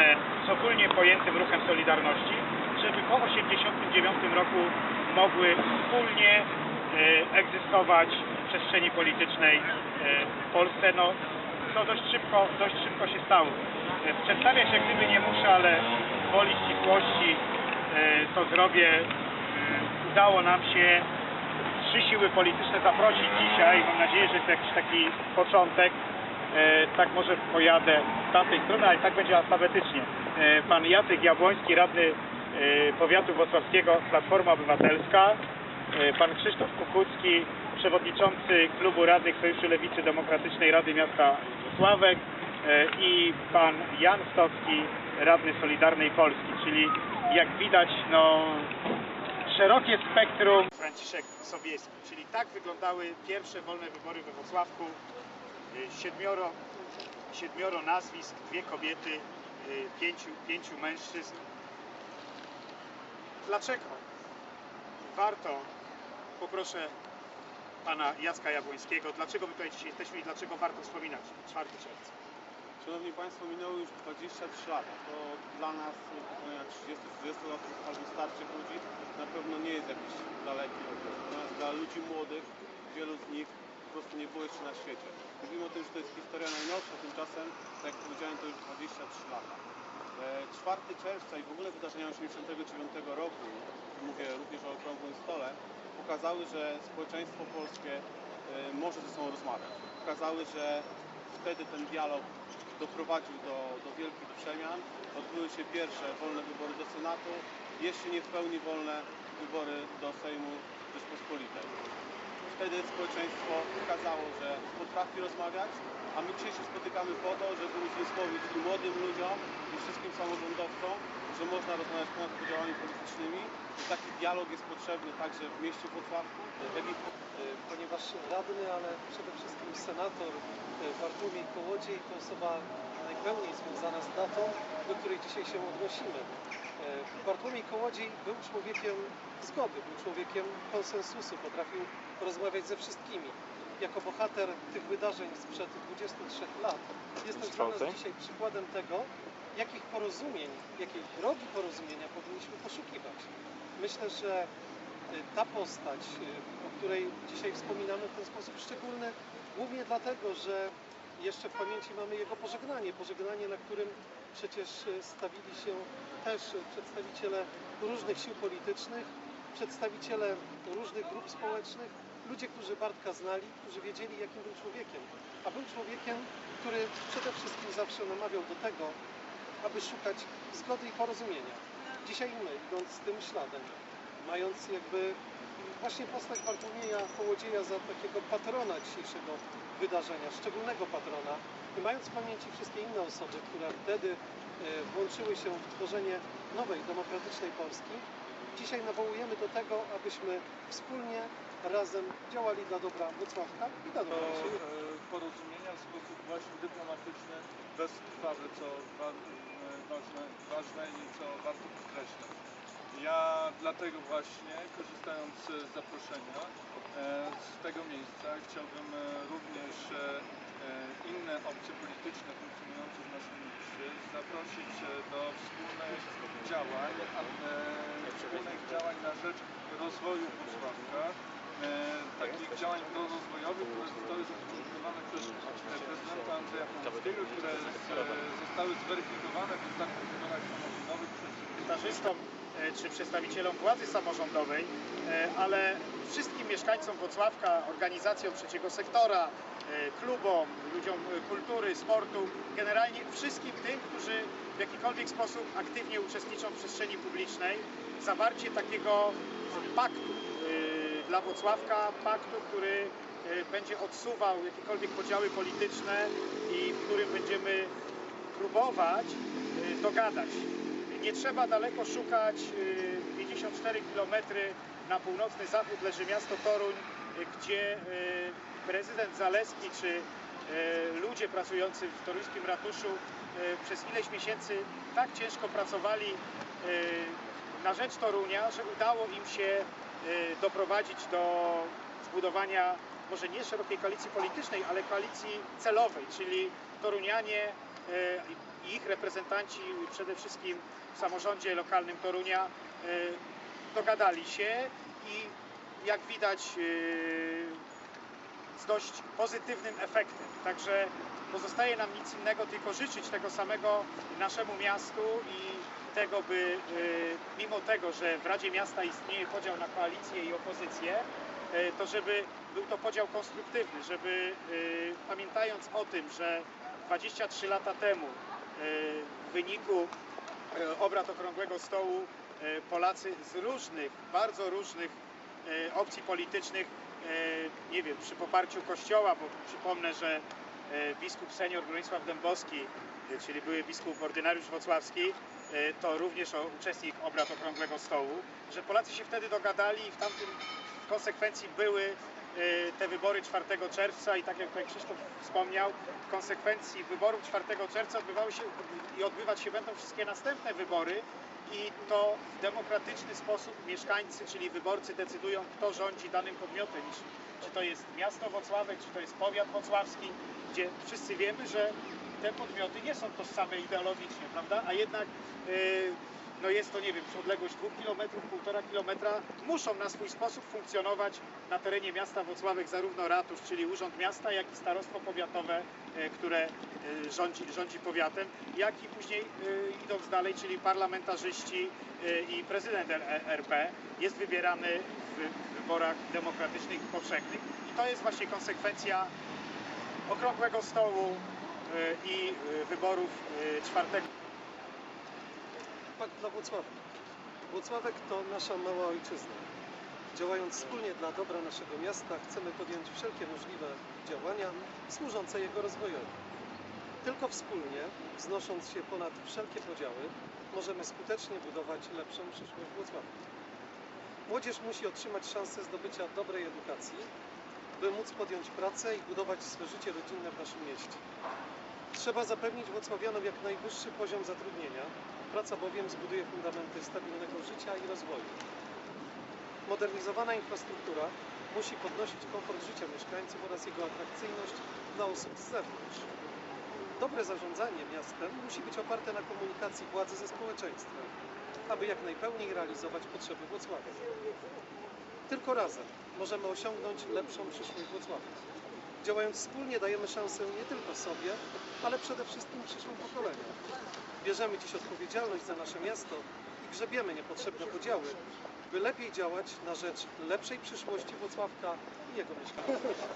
związane z ogólnie pojętym ruchem Solidarności, żeby po 1989 roku mogły wspólnie e, egzystować w przestrzeni politycznej e, w Polsce. No, co dość szybko, dość szybko się stało. E, Przedstawiać jak gdyby nie muszę, ale woli ścisłości e, to zrobię. E, Udało nam się trzy siły polityczne zaprosić dzisiaj. Mam nadzieję, że to jakiś taki początek. E, tak może pojadę tamtej strony, ale tak będzie alfabetycznie. E, pan Jacek Jabłoński, radny e, powiatu wrocławskiego, Platforma Obywatelska. E, pan Krzysztof Kukucki, przewodniczący klubu radnych Sojuszu Lewicy Demokratycznej Rady Miasta Wrocławek e, i pan Jan Stocki, radny Solidarnej Polski, czyli jak widać, no szerokie spektrum. Franciszek Sobieski, czyli tak wyglądały pierwsze wolne wybory we Wrocławku. Siedmioro, siedmioro nazwisk, dwie kobiety, y, pięciu, pięciu mężczyzn. Dlaczego warto, poproszę pana Jacka Jabłońskiego, dlaczego my tutaj dzisiaj jesteśmy i dlaczego warto wspominać 4 czerwca? Szanowni Państwo, minęło już 23 lata. To dla nas, pokolenia 30-40 lat albo starszych ludzi, na pewno nie jest jakiś daleki okres. Natomiast dla ludzi młodych, wielu z nich po prostu nie było jeszcze na świecie. Mówimy o tym, że to jest historia najnowsza, tymczasem, tak jak powiedziałem, to już 23 lata. E, 4 czerwca i w ogóle wydarzenia 1989 roku, mówię również o okrągłym stole, pokazały, że społeczeństwo polskie e, może ze sobą rozmawiać. Pokazały, że wtedy ten dialog doprowadził do, do wielkich przemian. Odbyły się pierwsze wolne wybory do Senatu, jeszcze nie w pełni wolne wybory do Sejmu Rzeczpospolitej. Wtedy społeczeństwo pokazało, że potrafi rozmawiać, a my dzisiaj się spotykamy po to, żeby uzmysłowić i młodym ludziom, i wszystkim samorządowcom, że można rozmawiać ponad podziałami politycznymi, że taki dialog jest potrzebny także w mieście Wrocławku, jak i w ponieważ radny, ale przede wszystkim senator e, Bartłomiej Kołodziej to osoba najpełniej związana z datą, do której dzisiaj się odnosimy. E, Bartłomiej Kołodziej był człowiekiem zgody, był człowiekiem konsensusu, potrafił rozmawiać ze wszystkimi. Jako bohater tych wydarzeń sprzed 23 lat jest też dla nas dzisiaj przykładem tego, jakich porozumień, jakiej drogi porozumienia powinniśmy poszukiwać. Myślę, że y, ta postać, y, o której dzisiaj wspominamy w ten sposób szczególny, głównie dlatego, że jeszcze w pamięci mamy jego pożegnanie, pożegnanie, na którym przecież y, stawili się też przedstawiciele różnych sił politycznych, przedstawiciele różnych grup społecznych, ludzie, którzy Bartka znali, którzy wiedzieli, jakim był człowiekiem. A był człowiekiem, który przede wszystkim zawsze namawiał do tego, aby szukać zgody i porozumienia. Dzisiaj my, idąc tym śladem, mając jakby właśnie postać Bartłomieja Kołodzieja za takiego patrona dzisiejszego wydarzenia, szczególnego patrona i mając w pamięci wszystkie inne osoby, które wtedy e, włączyły się w tworzenie nowej, demokratycznej Polski, dzisiaj nawołujemy do tego, abyśmy wspólnie, razem działali dla dobra Wrocławka i dla do dobra naszej e, porozumienia w sposób właśnie dyplomatyczny, bezkrwawy, co wa- ważne, ważne i co warto podkreślać. Ja dlatego właśnie, korzystając z zaproszenia e, z tego miejsca, chciałbym e, również inne opcje polityczne funkcjonujące w naszym mieście zaprosić do wspólnych działań, wspólnych działań na rzecz rozwoju Wrocławka, które e, zostały zweryfikowane w ostatnich wyborach samorządowych przez czy przedstawicielom władzy samorządowej, e, ale wszystkim mieszkańcom Wrocławka, organizacjom trzeciego sektora, e, klubom, ludziom kultury, sportu, generalnie wszystkim tym, którzy w jakikolwiek sposób aktywnie uczestniczą w przestrzeni publicznej, zawarcie takiego paktu dla Wrocławka, paktu, który będzie odsuwał jakiekolwiek podziały polityczne i w którym będziemy próbować e, dogadać nie trzeba daleko szukać. y, 54 km na północny zachód leży miasto Toruń, y, gdzie y, prezydent Zaleski czy y, ludzie pracujący w toruńskim ratuszu y, przez ileś miesięcy tak ciężko pracowali y, na rzecz Torunia, że udało im się y, doprowadzić do zbudowania może nie szerokiej koalicji politycznej, ale koalicji celowej, czyli Torunianie e, i ich reprezentanci przede wszystkim w samorządzie lokalnym Torunia e, dogadali się i jak widać e, z dość pozytywnym efektem. Także pozostaje nam nic innego, tylko życzyć tego samego naszemu miastu i tego, by mimo tego, że w Radzie Miasta istnieje podział na koalicję i opozycję, to żeby był to podział konstruktywny, żeby y, pamiętając o tym, że 23 lata temu y, w wyniku obrad Okrągłego Stołu Polacy z różnych, bardzo różnych e, opcji politycznych, e, nie wiem, przy poparciu Kościoła, bo przypomnę, że e, biskup senior Bronisław Dębowski, e, czyli były biskup ordynariusz wrocławski, e, to również uczestnik obrad Okrągłego Stołu, że Polacy się wtedy dogadali i w tamtym w konsekwencji były e, te wybory 4 czerwca i tak jak tutaj Krzysztof wspomniał, w konsekwencji wyborów 4 czerwca odbywały się i odbywać się będą wszystkie następne wybory i to w demokratyczny sposób mieszkańcy, czyli wyborcy decydują, kto rządzi danym podmiotem. Czy- to jest miasto Wocławek, czy to jest powiat wocławski, gdzie wszyscy wiemy, że te podmioty nie są tożsame ideologicznie, prawda? A jednak yy, no jest to, nie wiem, odległość 2 km, 1,5 km, muszą na swój sposób funkcjonować na terenie miasta Wocławek zarówno ratusz, czyli urząd miasta, jak i starostwo powiatowe, e, które e, rządzi, rządzi powiatem, jak i później e, idąc dalej, czyli parlamentarzyści i prezydent RP jest wybierany w wyborach demokratycznych i powszechnych. I to jest właśnie konsekwencja okrągłego stołu e, i e, wyborów e, czwartego. Pakt dla Włocławka. Włocławek to nasza mała ojczyzna. Działając wspólnie dla dobra naszego miasta, chcemy podjąć wszelkie możliwe działania służące jego rozwojowi. Tylko wspólnie, wznosząc się ponad wszelkie podziały, możemy skutecznie budować lepszą przyszłość Włocławka. Młodzież musi otrzymać szansę zdobycia dobrej edukacji, by móc podjąć pracę i budować swe życie rodzinne w naszym mieście. Trzeba zapewnić Włocławianom jak najwyższy poziom zatrudnienia. Praca bowiem zbuduje fundamenty stabilnego życia i rozwoju. Modernizowana infrastruktura musi podnosić komfort życia mieszkańców oraz jego atrakcyjność dla osób z zewnątrz. Dobre zarządzanie miastem musi być oparte na komunikacji władzy ze społeczeństwem, aby jak najpełniej realizować potrzeby Włocławia. Tylko razem możemy osiągnąć lepszą przyszłość Włocławia. Działając wspólnie dajemy szansę nie tylko sobie, ale przede wszystkim przyszłym pokoleniom. Bierzemy dziś odpowiedzialność za nasze miasto i grzebiemy niepotrzebne podziały, by lepiej działać na rzecz lepszej przyszłości Włocławka i jego mieszkańców.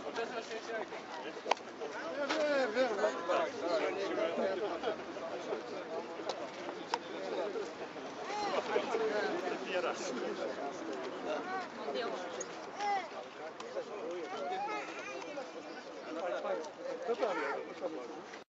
yarar. Köpeğe